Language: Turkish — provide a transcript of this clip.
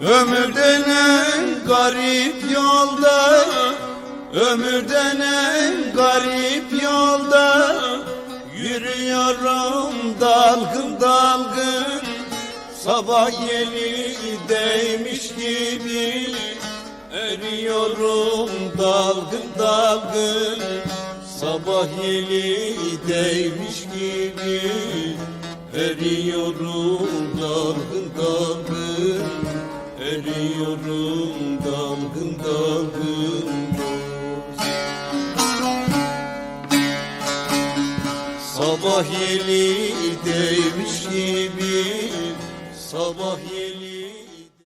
Ömürden en garip yolda Ömürden en garip yolda Yürüyorum dalgın dalgın. Sabah yeni değmiş gibi Eriyorum dalgın dalgın. Sabah yeni değmiş gibi Eriyorum dalgın dalgın Eriyorum dalgın dalgın Sabah yeni değmiş gibi Sabah yeni